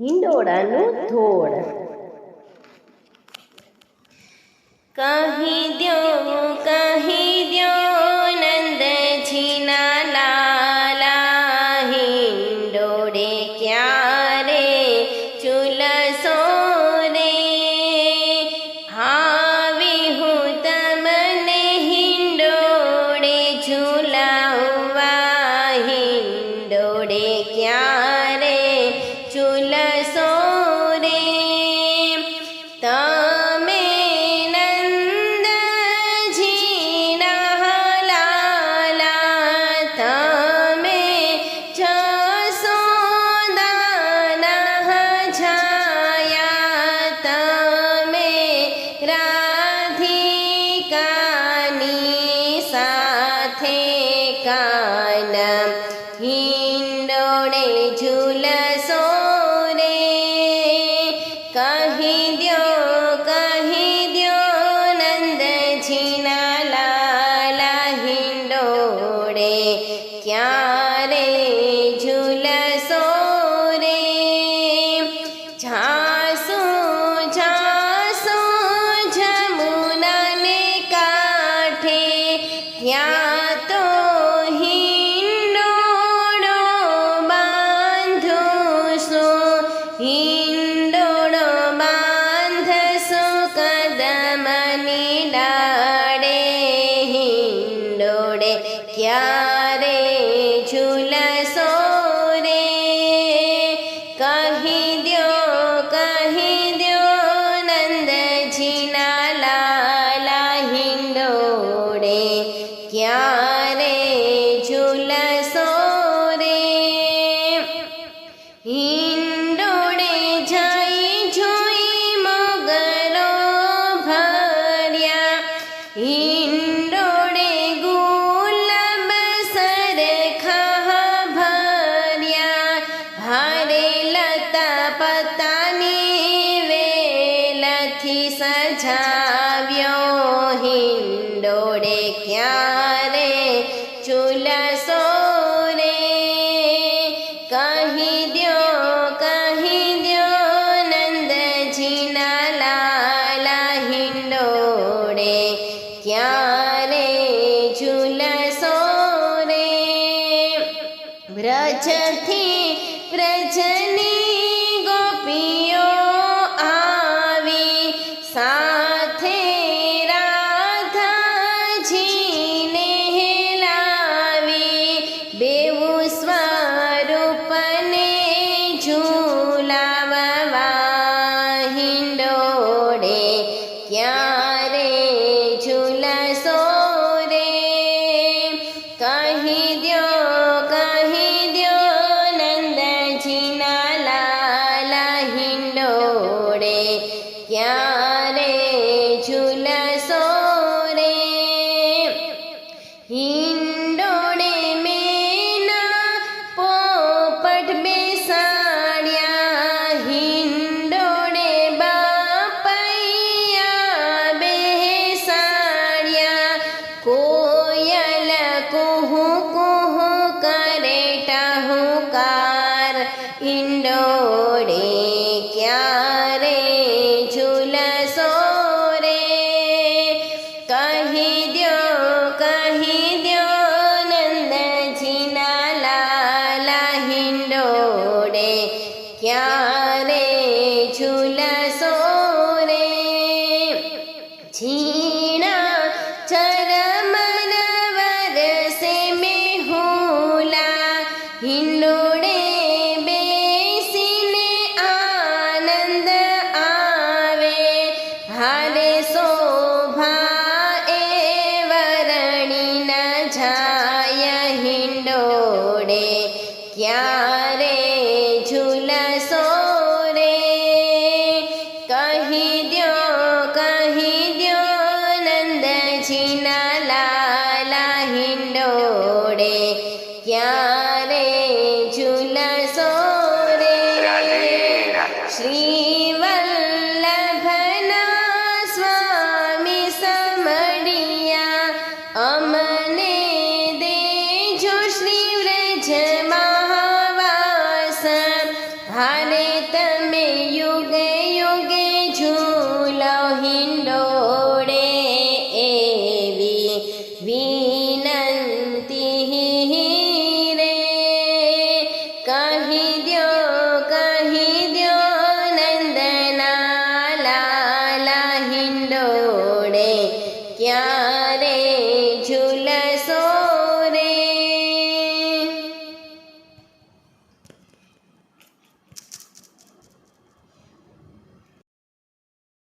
હિંડોળાનું ધોળ. કહી દો કહી દો ત્યાં તો હિંડોળો બાંધો છો હિંડોળો બાંધશો કદમની ડા ഖുർആാനെ રસોને કહી દો કહી દો નંદજીના લાલા હિંડોળે. ક્યાં સ્વરૂપને ઝૂલાવવા હિંડોળે ક્યારે ઝૂલસો રે? કહી દો કહી દો નંદજીના લાલા હિંડોળે ક્યાં to me. ક્યારે ઝૂલશો રે? ઝીણા ચરમન વરસે મેહુલા હિન રે ઝુલસો રે શ્રી कहीं